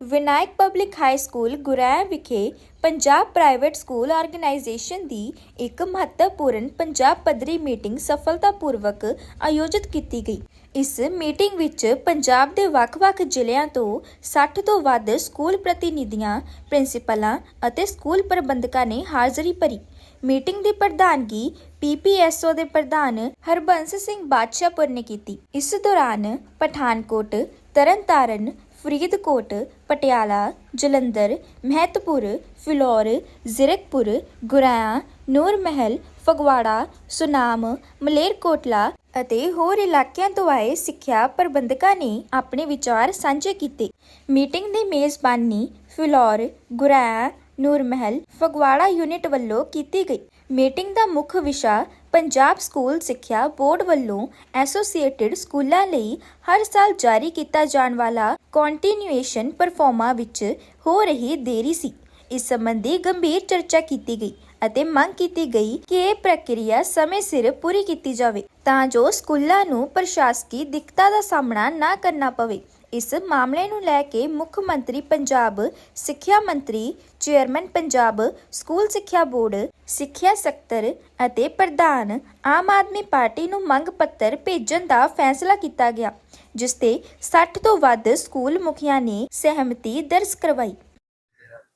Vinayak public high school ਗੁਰੈਂ ਵਿਖੇ Punjab private school organisation ਦੀ ਇੱਕ ਮਹੱਤਵਪੂਰਨ ਪੰਜਾਬ ਪੱਧਰੀ ਮੀਟਿੰਗ ਸਫਲਤਾਪੂਰਵਕ ਆਯੋਜਿਤ ਕੀਤੀ ਗਈ। ਇਸ ਮੀਟਿੰਗ ਵਿੱਚ ਪੰਜਾਬ ਦੇ ਵੱਖ-ਵੱਖ ਜ਼ਿਲ੍ਹਿਆਂ ਤੋਂ 60 ਤੋਂ ਵੱਧ ਸਕੂਲ ਪ੍ਰਤੀਨਿਧੀਆਂ, ਪ੍ਰਿੰਸੀਪਲਾਂ ਅਤੇ ਸਕੂਲ ਪ੍ਰਬੰਧਕਾਂ ਨੇ ਹਾਜ਼ਰੀ ਭਰੀ। ਮੀਟਿੰਗ ਦੀ ਪ੍ਰਧਾਨਗੀ ਪੀਪੀਐਸਓ ਦੇ ਪ੍ਰਧਾਨ ਹਰਬੰਸ ਸਿੰਘ ਬਾਦਸ਼ਾਹਪੁਰ ਨੇ ਕੀਤੀ। ਇਸ ਦੌਰਾਨ ਪਠਾਨਕੋਟ, ਤਰਨਤਾਰਨ ਫਰੀਦਕੋਟ, ਪਟਿਆਲਾ, ਜਲੰਧਰ, ਮਹਿਤਪੁਰ, ਫਿਲੌਰ, ਜ਼ਿਰਕਪੁਰ, ਗੁਰਾਇਆ, ਨੂਰਮਹਿਲ, ਫਗਵਾੜਾ, ਸੁਨਾਮ, ਮਲੇਰਕੋਟਲਾ ਅਤੇ ਹੋਰ ਇਲਾਕਿਆਂ ਤੋਂ ਆਏ ਸਿੱਖਿਆ ਪ੍ਰਬੰਧਕਾਂ ਨੇ ਆਪਣੇ ਵਿਚਾਰ ਸਾਂਝੇ ਕੀਤੇ। ਮੀਟਿੰਗ ਦੀ ਮੇਜ਼ਬਾਨੀ ਫਿਲੌਰ, ਗੁਰਾਇਆ, ਨੂਰਮਹਿਲ, ਫਗਵਾੜਾ ਯੂਨਿਟ ਵੱਲੋਂ ਕੀਤੀ ਗਈ। ਮੀਟਿੰਗ ਦਾ ਮੁੱਖ ਵਿਸ਼ਾ ਪੰਜਾਬ ਸਕੂਲ ਸਿੱਖਿਆ ਬੋਰਡ ਵੱਲੋਂ ਐਸੋਸੀਏਟਿਡ ਸਕੂਲਾਂ ਲਈ ਹਰ ਸਾਲ ਜਾਰੀ ਕੀਤਾ ਜਾਣ ਵਾਲਾ ਕੰਟੀਨਿਊਏਸ਼ਨ ਪਰਫਾਰਮਾ ਵਿੱਚ ਹੋ ਰਹੀ ਦੇਰੀ ਸੀ। ਇਸ ਸੰਬੰਧੀ ਗੰਭੀਰ ਚਰਚਾ ਕੀਤੀ ਗਈ ਅਤੇ ਮੰਗ ਕੀਤੀ ਗਈ ਕਿ ਇਹ ਪ੍ਰਕਿਰਿਆ ਸਮੇਂ ਸਿਰ ਪੂਰੀ ਕੀਤੀ ਜਾਵੇ ਤਾਂ ਜੋ ਸਕੂਲਾਂ ਨੂੰ ਪ੍ਰਸ਼ਾਸਕੀ ਦਿੱਕਤਾਂ ਦਾ ਸਾਹਮਣਾ ਨਾ ਕਰਨਾ ਪਵੇ। ਇਸ ਮਾਮਲੇ ਨੂੰ ਲੈ ਕੇ ਮੁੱਖ ਮੰਤਰੀ ਪੰਜਾਬ ਸਿੱਖਿਆ ਮੰਤਰੀ ਚੇਅਰਮੈਨ ਪੰਜਾਬ ਸਕੂਲ ਸਿੱਖਿਆ ਬੋਰਡ ਸਿੱਖਿਆ ਸਕੱਤਰ ਅਤੇ ਪ੍ਰਧਾਨ ਆਮ ਆਦਮੀ ਪਾਰਟੀ ਨੂੰ ਮੰਗ ਪੱਤਰ ਭੇਜਣ ਦਾ ਫੈਸਲਾ ਕੀਤਾ ਗਿਆ ਜਿਸ ਤੇ 60 ਤੋਂ ਵੱਧ ਸਕੂਲ ਮੁਖੀਆਂ ਨੇ ਸਹਿਮਤੀ ਦਰਜ ਕਰਵਾਈ।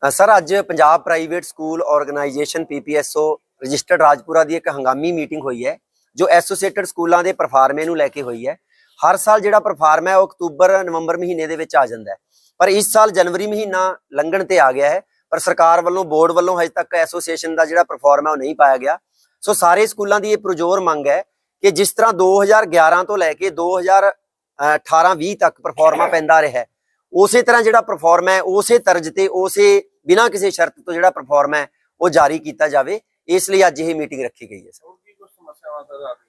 ਅ, ਸਰ ਅੱਜ Punjab private school organisation PPSO registered Rajpura ਦੀ ਇੱਕ ਹੰਗਾਮੀ ਮੀਟਿੰਗ ਹੋਈ ਹੈ ਜੋ ਐਸੋਸੀਏਟਡ ਸਕੂਲਾਂ ਦੇ ਪਰਫਾਰਮੇ ਨੂੰ ਲੈ ਕੇ ਹੋਈ ਹੈ। ਹਰ ਸਾਲ ਜਿਹੜਾ ਪਰਫਾਰਮ ਹੈ ਉਹ ਅਕਤੂਬਰ, ਨਵੰਬਰ ਮਹੀਨੇ ਦੇ ਵਿੱਚ ਆ ਜਾਂਦਾ ਹੈ। ਪਰ ਇਸ ਸਾਲ ਜਨਵਰੀ ਮਹੀਨਾ ਲੰਘਣ ਤੇ ਆ ਗਿਆ ਹੈ, ਪਰ ਸਰਕਾਰ ਵੱਲੋਂ ਬੋਰਡ ਵੱਲੋਂ ਹਜੇ ਤੱਕ ਐਸੋਸੀਏਸ਼ਨ ਦਾ ਜਿਹੜਾ ਪਰਫਾਰਮ ਹੈ ਉਹ ਨਹੀਂ ਪਾਇਆ ਗਿਆ। ਸੋ ਸਾਰੇ ਸਕੂਲਾਂ ਦੀ ਇਹ ਪ੍ਰਜੋਰ ਮੰਗ ਹੈ ਕਿ ਜਿਸ ਤਰ੍ਹਾਂ 2011 ਤੋਂ ਲੈ ਕੇ 2018-20 ਤੱਕ ਪਰਫਾਰਮਾ ਪੈਂਦਾ ਰਿਹਾ ਹੈ, ਉਸੇ ਤਰ੍ਹਾਂ ਜਿਹੜਾ ਪਰਫਾਰਮ ਹੈ, ਉਸੇ ਤਰਜ਼ ਤੇ, ਉਸੇ ਬਿਨਾਂ ਕਿਸੇ ਸ਼ਰਤ ਤੋਂ ਜਿਹੜਾ ਪਰਫਾਰਮ ਹੈ, ਉਹ ਜਾਰੀ ਕੀਤਾ ਜਾਵੇ। ਇਸ ਲਈ ਅੱਜ ਇਹ ਮੀਟਿੰਗ ਰੱਖੀ ਗਈ ਹੈ, ਸਰ।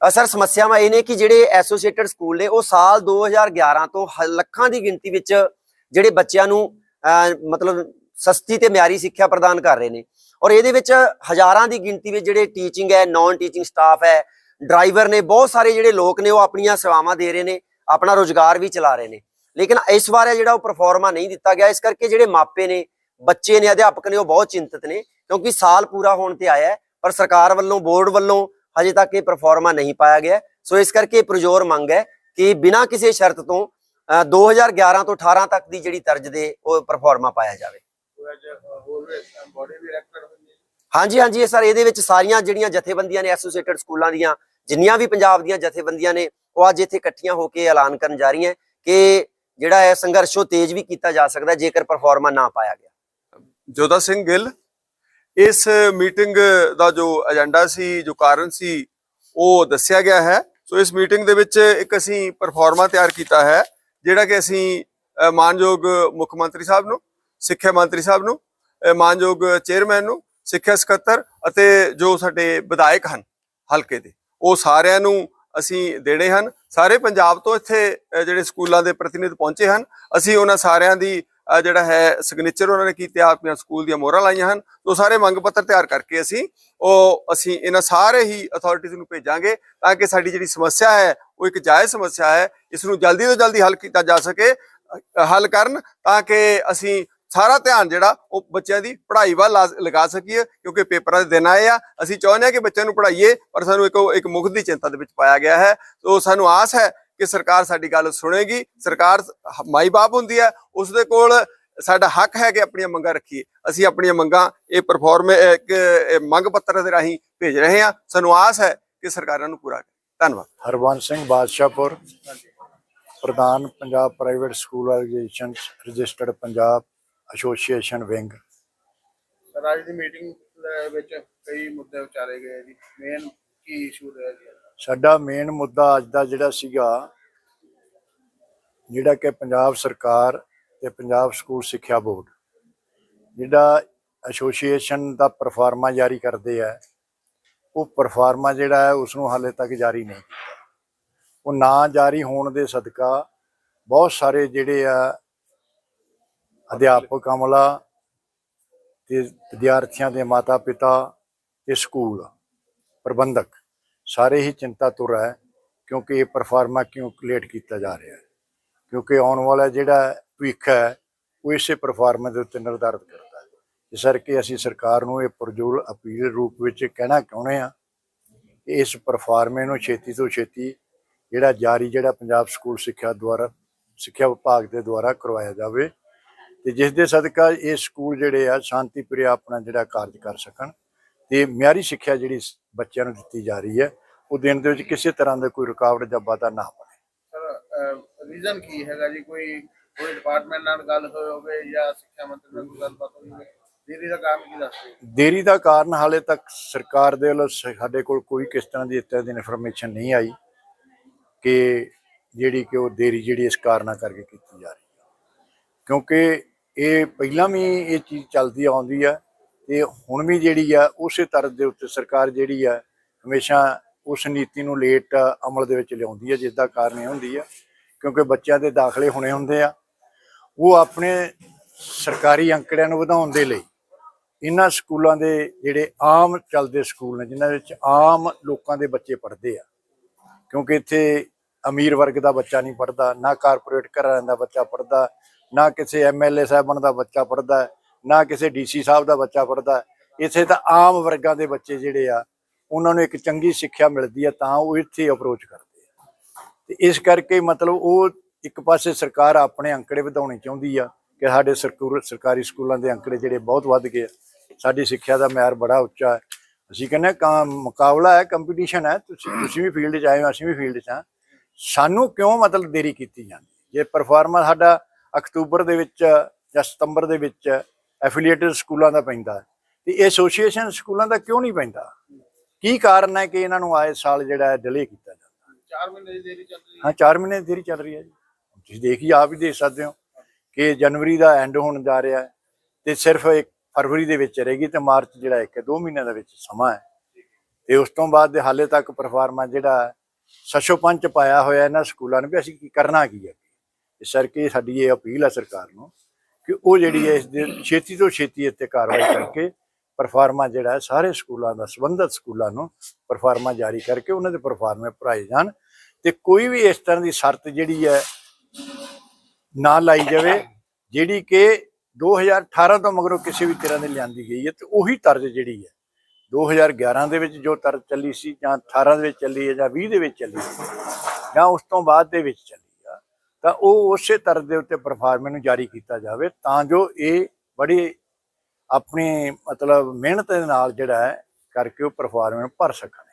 ਸਰ, ਸਮੱਸਿਆਵਾਂ ਇਹ ਨੇ ਕਿ ਜਿਹੜੇ ਐਸੋਸੀਏਟਡ ਸਕੂਲ ਨੇ, ਉਹ ਸਾਲ 2011 ਤੋਂ ਲੱਖਾਂ ਦੀ ਗਿਣਤੀ ਵਿੱਚ ਜਿਹੜੇ ਬੱਚਿਆਂ ਨੂੰ ਮਤਲਬ ਸਸਤੀ ਤੇ ਮਿਆਰੀ ਸਿੱਖਿਆ ਪ੍ਰਦਾਨ ਕਰ ਰਹੇ ਨੇ। ਔਰ ਇਹਦੇ ਵਿੱਚ ਹਜ਼ਾਰਾਂ ਦੀ ਗਿਣਤੀ ਵਿੱਚ ਜਿਹੜੇ ਟੀਚਿੰਗ ਹੈ ਨਾਨ ਟੀਚਿੰਗ ਸਟਾਫ ਹੈ, ਡਰਾਈਵਰ ਨੇ, ਬਹੁਤ ਸਾਰੇ ਜਿਹੜੇ ਲੋਕ ਨੇ, ਉਹ ਆਪਣੀਆਂ ਸੇਵਾਵਾਂ ਦੇ ਰਹੇ ਨੇ, ਆਪਣਾ ਰੋਜ਼ਗਾਰ ਵੀ ਚਲਾ ਰਹੇ ਨੇ। ਲੇਕਿਨ ਇਸ ਵਾਰ ਜਿਹੜਾ ਉਹ ਪਰਫਾਰਮਾ ਨਹੀਂ ਦਿੱਤਾ ਗਿਆ, ਇਸ ਕਰਕੇ ਜਿਹੜੇ ਮਾਪੇ ਨੇ, ਬੱਚੇ ਨੇ, ਅਧਿਆਪਕ ਨੇ, ਉਹ ਬਹੁਤ ਚਿੰਤਤ ਨੇ, ਕਿਉਂਕਿ ਸਾਲ ਪੂਰਾ ਹੋਣ ਤੇ ਆਇਆ ਹੈ, ਪਰ ਸਰਕਾਰ ਵੱਲੋਂ, ਬੋਰਡ ਵੱਲੋਂ ਹਜੇ ਤੱਕ ਇਹ ਪਰਫਾਰਮਾ ਨਹੀਂ ਪਾਇਆ ਗਿਆ। ਸੋ ਇਸ ਕਰਕੇ ਇਹ ਪ੍ਰਜੋਰ ਮੰਗ ਹੈ ਕਿ ਬਿਨਾਂ ਕਿਸੇ ਸ਼ਰਤ ਤੋਂ ਅ, 2011 ਤੋਂ 18 ਤੱਕ ਦੀ ਜਿਹੜੀ ਤਰਜ਼ ਦੇ ਉਹ ਪਰਫਾਰਮਾ ਪਾਇਆ ਜਾਵੇ। ਹਾਂਜੀ ਹਾਂਜੀ ਇਹ ਸਰ ਇਹਦੇ ਵਿੱਚ ਸਾਰੀਆਂ ਜਿਹੜੀਆਂ ਜਥੇਬੰਦੀਆਂ ਨੇ ਐਸੋਸੀਏਟਡ ਸਕੂਲਾਂ ਦੀਆਂ ਜਿੰਨੀਆਂ ਵੀ ਪੰਜਾਬ ਦੀਆਂ ਜਥੇਬੰਦੀਆਂ ਨੇ ਉਹ ਅੱਜ ਇੱਥੇ ਇਕੱਠੀਆਂ ਹੋ ਕੇ ਐਲਾਨ ਕਰਨ ਜਾ ਰਹੀਆਂ ਕਿ ਜਿਹੜਾ ਹੈ ਸੰਘਰਸ਼ ਉਹ ਤੇਜ਼ ਵੀ ਕੀਤਾ ਜਾ ਸਕਦਾ ਜੇਕਰ ਪਰਫਾਰਮਾ ਨਾ ਪਾਇਆ ਗਿਆ। ਜੋਦਾ ਸਿੰਘ ਗਿੱਲ ਇਸ ਮੀਟਿੰਗ ਦਾ ਜੋ ਏਜੰਡਾ ਸੀ, ਜੋ ਕਾਰਨ ਸੀ, ਉਹ ਦੱਸਿਆ ਗਿਆ ਹੈ। ਸੋ ਇਸ ਮੀਟਿੰਗ ਦੇ ਵਿੱਚ ਇੱਕ ਅਸੀਂ ਪਰਫਾਰਮਾ ਤਿਆਰ ਕੀਤਾ ਹੈ, ਜਿਹੜਾ ਕਿ ਅਸੀਂ ਮਾਨਯੋਗ ਮੁੱਖ ਮੰਤਰੀ ਸਾਹਿਬ ਨੂੰ, ਸਿੱਖਿਆ ਮੰਤਰੀ ਸਾਹਿਬ ਨੂੰ ਮਾਨਯੋਗ ਚੇਅਰਮੈਨ ਨੂੰ, ਸਿੱਖਿਆ ਸਕੱਤਰ ਅਤੇ ਜੋ ਸਾਡੇ ਵਿਧਾਇਕ ਹਨ ਹਲਕੇ ਦੇ, ਉਹ ਸਾਰਿਆਂ ਨੂੰ ਅਸੀਂ ਦੇਣੇ ਹਨ। ਸਾਰੇ ਪੰਜਾਬ ਤੋਂ ਇੱਥੇ ਜਿਹੜੇ ਸਕੂਲਾਂ ਦੇ ਪ੍ਰਤੀਨਿਧ ਪਹੁੰਚੇ ਹਨ। ਅਸੀਂ ਉਹਨਾਂ ਸਾਰਿਆਂ ਦੀ ਜਿਹੜਾ ਹੈ ਸਿਗਨੇਚਰ ਉਹਨਾਂ ਨੇ ਕੀਤੇ ਆਪਣੀਆਂ ਸਕੂਲ ਦੀਆਂ ਮੋਹਰਾਂ ਲਾਈਆਂ ਹਨ। ਉਹ ਸਾਰੇ ਮੰਗ ਪੱਤਰ ਤਿਆਰ ਕਰਕੇ ਅਸੀਂ ਉਹ ਅਸੀਂ ਇਹਨਾਂ ਸਾਰੇ ਹੀ ਅਥਾਰਟੀਜ਼ ਨੂੰ ਭੇਜਾਂਗੇ ਤਾਂ ਕਿ ਸਾਡੀ ਜਿਹੜੀ ਸਮੱਸਿਆ ਹੈ, ਉਹ ਇੱਕ ਜਾਇਜ਼ ਸਮੱਸਿਆ ਹੈ, ਇਸ ਨੂੰ ਜਲਦੀ ਤੋਂ ਜਲਦੀ ਹੱਲ ਕੀਤਾ ਜਾ ਸਕੇ ਹੱਲ ਕਰਨ ਤਾਂ ਕਿ ਅਸੀਂ ਸਾਰਾ ਧਿਆਨ ਜਿਹੜਾ ਉਹ ਬੱਚਿਆਂ ਦੀ ਪੜ੍ਹਾਈ ਵੱਲ ਲਾ- ਲਗਾ ਸਕੀਏ, ਕਿਉਂਕਿ ਪੇਪਰਾਂ ਦੇ ਦਿਨ ਆਏ ਆ। ਅਸੀਂ ਚਾਹੁੰਦੇ ਹਾਂ ਕਿ ਬੱਚਿਆਂ ਨੂੰ ਪੜ੍ਹਾਈਏ, ਪਰ ਸਾਨੂੰ ਇੱਕ ਇੱਕ ਮੁੱਖ ਦੀ ਚਿੰਤਾ ਦੇ ਵਿੱਚ ਪਾਇਆ ਗਿਆ ਹੈ। ਸੋ ਸਾਨੂੰ ਆਸ ਹੈ ਕਿ ਸਰਕਾਰ ਸਾਡੀ ਗੱਲ ਸੁਣੇਗੀ ਸਰਕਾਰ ਮਾਈ ਬਾਪ ਹੁੰਦੀ ਹੈ ਉਸ ਦੇ ਕੋਲ ਸਾਡਾ ਹੱਕ ਹੈ ਕਿ ਆਪਣੀਆਂ ਮੰਗਾਂ ਰੱਖੀਏ। ਅਸੀਂ ਆਪਣੀਆਂ ਮੰਗਾਂ ਇਹ ਪਰਫਾਰਮ ਮੰਗ ਪੱਤਰ ਦੇ ਰਾਹੀਂ ਭੇਜ ਰਹੇ ਹਾਂ। ਸਾਨੂੰ ਆਸ ਹੈ ਕਿ ਸਰਕਾਰਾਂ ਨੂੰ ਪੂਰਾ ਕਰੇ। ਧੰਨਵਾਦ। ਹਰਬੰਸ ਸਿੰਘ ਬਾਦਸ਼ਾਹਪੁਰ ਪ੍ਰਧਾਨ Punjab private school education registered Punjab association wing. Sir ਅੱਜ ਦੀ ਮੀਟਿੰਗ ਵਿੱਚ ਕਈ ਮੁੱਦੇ ਵਿਚਾਰੇ ਗਏ ਜੀ। ਮੇਨ ਕੀ ਇਸ਼ੂ ਰਿਹਾ ਜੀ ਸਾਡਾ ਮੇਨ ਮੁੱਦਾ ਅੱਜ ਦਾ ਜਿਹੜਾ ਸੀਗਾ, ਜਿਹੜਾ ਕਿ ਪੰਜਾਬ ਸਰਕਾਰ ਤੇ ਪੰਜਾਬ ਸਕੂਲ ਸਿੱਖਿਆ ਬੋਰਡ, ਜਿਹੜਾ ਐਸੋਸੀਏਸ਼ਨ ਦਾ ਪਰਫਾਰਮਾ ਜਾਰੀ ਕਰਦੇ ਆ, ਉਹ ਪਰਫਾਰਮਾ ਜਿਹੜਾ ਹੈ ਉਸ ਨੂੰ ਹਾਲੇ ਤੱਕ ਜਾਰੀ ਨਹੀਂ ਕੀਤਾ। ਉਹ ਨਾ ਜਾਰੀ ਹੋਣ ਦੇ ਸਦਕਾ ਬਹੁਤ ਸਾਰੇ ਜਿਹੜੇ ਆ ਅਧਿਆਪਕ ਅਮਲਾ ਤੇ ਵਿਦਿਆਰਥੀਆਂ ਦੇ ਮਾਤਾ ਪਿਤਾ ਤੇ ਸਕੂਲ ਪ੍ਰਬੰਧਕ ਸਾਰੇ ਹੀ ਚਿੰਤਾ ਤੁਰ ਹੈ, ਕਿਉਂਕਿ ਇਹ ਪਰਫਾਰਮਾ ਕਿਉਂ ਲੇਟ ਕੀਤਾ ਜਾ ਰਿਹਾ ਹੈ? ਕਿਉਂਕਿ ਆਉਣ ਵਾਲਾ ਜਿਹੜਾ ਭਵਿੱਖ ਹੈ, ਉਹ ਇਸੇ ਪਰਫਾਰਮੈਂਸ ਦੇ ਉੱਤੇ ਨਿਰਧਾਰਿਤ ਕਰਦਾ ਹੈ। ਇਸ ਕਰਕੇ ਅਸੀਂ ਸਰਕਾਰ ਨੂੰ ਇਹ ਪੁਰਜੋਰ ਅਪੀਲ ਰੂਪ ਵਿੱਚ ਕਹਿਣਾ ਚਾਹੁੰਦੇ ਆ ਕਿ ਇਸ ਪਰਫਾਰਮੇ ਨੂੰ ਛੇਤੀ ਤੋਂ ਛੇਤੀ ਜਿਹੜਾ ਜਾਰੀ ਜਿਹੜਾ ਪੰਜਾਬ ਸਕੂਲ ਸਿੱਖਿਆ ਦੁਆਰਾ, ਸਿੱਖਿਆ ਵਿਭਾਗ ਦੇ ਦੁਆਰਾ ਕਰਵਾਇਆ ਜਾਵੇ ਤੇ ਜਿਸ ਦੇ ਸਦਕਾ ਇਹ ਸਕੂਲ ਜਿਹੜੇ ਆ ਸ਼ਾਂਤੀ ਪ੍ਰਿਆ ਆਪਣਾ ਜਿਹੜਾ ਕਾਰਜ ਕਰ ਸਕਣ ਤੇ ਮਿਆਰੀ ਸਿੱਖਿਆ ਜਿਹੜੀ ਬੱਚਿਆਂ ਨੂੰ ਦਿੱਤੀ ਜਾ ਰਹੀ ਹੈ ਉਹ ਦੇਣ ਦੇ ਵਿੱਚ ਕਿਸੇ ਤਰ੍ਹਾਂ ਦਾ ਕੋਈ ਰੁਕਾਵਟ ਜਾਂ ਬਾਧਾ ਨਾ ਬਣੇ ਸਰ ਰੀਜ਼ਨ ਕੀ ਹੈਗਾ ਜੀ? ਕੋਈ ਕੋਈ ਡਿਪਾਰਟਮੈਂਟ ਨਾਲ ਗੱਲ ਹੋਈ ਹੋਵੇ ਜਾਂ ਸਿੱਖਿਆ ਮੰਤਰੀ ਨਾਲ ਗੱਲਬਾਤ ਹੋਈ ਹੋਵੇ? ਦੇਰੀ ਦਾ ਕਾਰਨ ਕੀ ਦੱਸਦੇ ਹੋ? ਦੇਰੀ ਦਾ ਕਾਰਨ ਹਾਲੇ ਤੱਕ ਸਰਕਾਰ ਦੇ ਵੱਲੋਂ ਸਾਡੇ ਕੋਲ ਕੋਈ ਕਿਸ ਤਰ੍ਹਾਂ ਦੀ ਇੱਦਾਂ ਦੀ ਇਨਫੋਰਮੇਸ਼ਨ ਨਹੀਂ ਆਈ ਕਿ ਜਿਹੜੀ ਕਿ ਉਹ ਦੇਰੀ ਜਿਹੜੀ ਇਸ ਕਾਰਨਾਂ ਕਰਕੇ ਕੀਤੀ ਜਾ ਰਹੀ ਹੈ। ਕਿਉਂਕਿ ਇਹ ਪਹਿਲਾਂ ਵੀ ਇਹ ਚੀਜ਼ ਚੱਲਦੀ ਆਉਂਦੀ ਆ ਤੇ ਹੁਣ ਵੀ ਜਿਹੜੀ ਆ, ਉਸੇ ਤਰ੍ਹਾਂ ਦੇ ਉੱਤੇ ਸਰਕਾਰ ਜਿਹੜੀ ਆ, ਹਮੇਸ਼ਾ ਉਸ ਨੀਤੀ ਨੂੰ ਲੇਟ ਅਮਲ ਦੇ ਵਿੱਚ ਲਿਆਉਂਦੀ ਹੈ ਜਿਸ ਦਾ ਕਾਰਨ ਇਹ ਹੁੰਦੀ ਆ, ਕਿਉਂਕਿ ਬੱਚਿਆਂ ਦੇ ਦਾਖਲੇ ਹੋਣੇ ਹੁੰਦੇ ਆ। ਉਹ ਆਪਣੇ ਸਰਕਾਰੀ ਅੰਕੜਿਆਂ ਨੂੰ ਵਧਾਉਣ ਦੇ ਲਈ ਇਹਨਾਂ ਸਕੂਲਾਂ ਦੇ ਜਿਹੜੇ ਆਮ ਚੱਲਦੇ ਸਕੂਲ ਨੇ, ਜਿਨ੍ਹਾਂ ਵਿੱਚ ਆਮ ਲੋਕਾਂ ਦੇ ਬੱਚੇ ਪੜ੍ਹਦੇ ਆ। ਕਿਉਂਕਿ ਇੱਥੇ ਅਮੀਰ ਵਰਗ ਦਾ ਬੱਚਾ ਨਹੀਂ ਪੜ੍ਹਦਾ, ਨਾ ਕਾਰਪੋਰੇਟ ਘਰਾਂ ਦਾ ਬੱਚਾ ਪੜ੍ਹਦਾ, ਨਾ ਕਿਸੇ ਐਮਐਲਏ ਸਾਹਿਬਾਨ ਦਾ ਬੱਚਾ ਪੜ੍ਹਦਾ ਨਾ ਕਿਸੇ ਡੀਸੀ ਸਾਹਿਬ ਦਾ ਬੱਚਾ ਪੜ੍ਹਦਾ। ਇੱਥੇ ਤਾਂ ਆਮ ਵਰਗਾਂ ਦੇ ਬੱਚੇ ਜਿਹੜੇ ਆ, ਉਹਨਾਂ ਨੂੰ ਇੱਕ ਚੰਗੀ ਸਿੱਖਿਆ ਮਿਲਦੀ ਆ, ਤਾਂ ਉਹ ਇੱਥੇ ਅਪਰੋਚ ਕਰਦੇ ਆ। ਤੇ ਇਸ ਕਰਕੇ ਮਤਲਬ ਉਹ ਇੱਕ ਪਾਸੇ ਸਰਕਾਰ ਆਪਣੇ ਅੰਕੜੇ ਵਧਾਉਣੇ ਚਾਹੁੰਦੀ ਆ ਕਿ ਸਾਡੇ ਸਰਕੂਰ ਸਰਕਾਰੀ ਸਕੂਲਾਂ ਦੇ ਅੰਕੜੇ ਜਿਹੜੇ ਬਹੁਤ ਵੱਧ ਗਏ ਆ। ਸਾਡੀ ਸਿੱਖਿਆ ਦਾ ਮਿਆਰ ਬੜਾ ਉੱਚਾ ਹੈ। ਅਸੀਂ ਕਹਿੰਦੇ ਹਾਂ ਕਾ, ਮੁਕਾਬਲਾ ਹੈ ਕੰਪੀਟੀਸ਼ਨ ਹੈ, ਤੁਸੀਂ ਤੁਸੀਂ ਵੀ ਫੀਲਡ 'ਚ ਆਏ ਹੋ, ਅਸੀਂ ਵੀ ਫੀਲਡ 'ਚ ਹਾਂ। ਸਾਨੂੰ ਕਿਉਂ ਮਤਲਬ ਦੇਰੀ ਕੀਤੀ ਜਾਂਦੀ? ਜੇ ਪਰਫਾਰਮੈਂਸ ਸਾਡਾ ਅਕਤੂਬਰ ਦੇ ਵਿੱਚ ਜਾਂ ਸਤੰਬਰ ਦੇ ਵਿੱਚ ਐਫੀਲੀਏਟਡ ਸਕੂਲਾਂ ਦਾ ਪੈਂਦਾ ਤੇ ਇਹ ਐਸੋਸੀਏਸ਼ਨ ਸਕੂਲਾਂ ਦਾ ਕਿਉਂ ਨਹੀਂ ਪੈਂਦਾ? ਕੀ ਕਾਰਨ ਹੈ ਕਿ ਇਹਨਾਂ ਨੂੰ ਆਏ ਸਾਲ ਜਿਹੜਾ ਹੈ ਡਿਲੇ ਕੀਤਾ ਜਾਂਦਾ? 4 ਮਹੀਨੇ ਦੀ ਦੇਰੀ ਚੱਲ ਰਹੀ ਹੈ। ਹਾਂ 4 ਮਹੀਨੇ ਦੀ ਦੇਰੀ ਚੱਲ ਰਹੀ ਹੈ ਜੀ। ਤੁਸੀਂ ਦੇਖ ਆਪ ਹੀ ਦੇਖ ਸਕਦੇ ਹੋ ਕਿ ਜਨਵਰੀ ਦਾ ਐਂਡ ਹੋਣ ਜਾ ਰਿਹਾ ਹੈ ਤੇ ਸਿਰਫ ਇੱਕ ਫਰਵਰੀ ਦੇ ਵਿੱਚ ਰਹੇਗੀ ਤੇ ਮਾਰਚ ਜਿਹੜਾ ਇੱਕ ਦੋ ਮਹੀਨਿਆਂ ਦਾ ਵਿੱਚ ਸਮਾਂ ਹੈ। ਤੇ ਉਸ ਤੋਂ ਬਾਅਦ ਦੇ ਹਾਲੇ ਤੱਕ ਪਰਫਾਰਮਾ ਜਿਹੜਾ ਸਸ਼ੋ ਪੰਚ ਪਾਇਆ ਹੋਇਆ ਇਹਨਾਂ ਸਕੂਲਾਂ ਨੇ ਵੀ ਅਸੀਂ ਕੀ ਕਰਨਾ ਕੀ ਹੈ ਇਸ ਕਰਕੇ ਸਾਡੀ ਇਹ ਅਪੀਲ ਹੈ ਸਰਕਾਰ ਨੂੰ ਕਿ ਉਹ ਜਿਹੜੀ ਹੈ ਇਸ ਦੇ ਛੇਤੀ ਤੋਂ ਛੇਤੀ ਇੱਥੇ ਕਾਰਵਾਈ ਕਰਕੇ ਪਰਫਾਰਮਾ ਜਿਹੜਾ ਹੈ, ਸਾਰੇ ਸਕੂਲਾਂ ਦਾ, ਸੰਬੰਧਿਤ ਸਕੂਲਾਂ ਨੂੰ ਪਰਫਾਰਮਾ ਜਾਰੀ ਕਰਕੇ ਉਹਨਾਂ ਦੇ ਪਰਫਾਰਮੇ ਭਰਾਏ ਜਾਣ ਤੇ ਕੋਈ ਵੀ ਇਸ ਤਰ੍ਹਾਂ ਦੀ ਸ਼ਰਤ ਜਿਹੜੀ ਹੈ ਨਾ ਲਾਈ ਜਾਵੇ, ਜਿਹੜੀ ਕਿ 2018 ਤੋਂ ਮਗਰੋਂ ਕਿਸੇ ਵੀ ਤਰ੍ਹਾਂ ਦੀ ਲਿਆਂਦੀ ਗਈ ਹੈ ਤੇ ਉਹੀ ਤਰਜ਼ ਜਿਹੜੀ ਹੈ 2011 ਦੇ ਵਿੱਚ ਜੋ ਤਰਜ਼ ਚੱਲੀ ਸੀ ਜਾਂ 18 ਦੇ ਵਿੱਚ ਚੱਲੀ ਹੈ ਜਾਂ 20 ਦੇ ਵਿੱਚ ਚੱਲੀ ਜਾਂ ਉਸ ਤੋਂ ਬਾਅਦ ਦੇ ਵਿੱਚ ਚੱਲੀ ਤਾਂ ਉਹ ਉਸੇ ਤਰਜ਼ ਦੇ ਉੱਤੇ ਪਰਫਾਰਮੈਂਸ ਨੂੰ ਜਾਰੀ ਕੀਤਾ ਜਾਵੇ ਤਾਂ ਜੋ ਇਹ ਬੜੀ ਆਪਣੀ ਮਤਲਬ ਮਿਹਨਤ ਦੇ ਨਾਲ ਜਿਹੜਾ ਹੈ ਕਰਕੇ ਉਹ ਪਰਫਾਰਮੈਂਸ ਭਰ ਸਕਣ।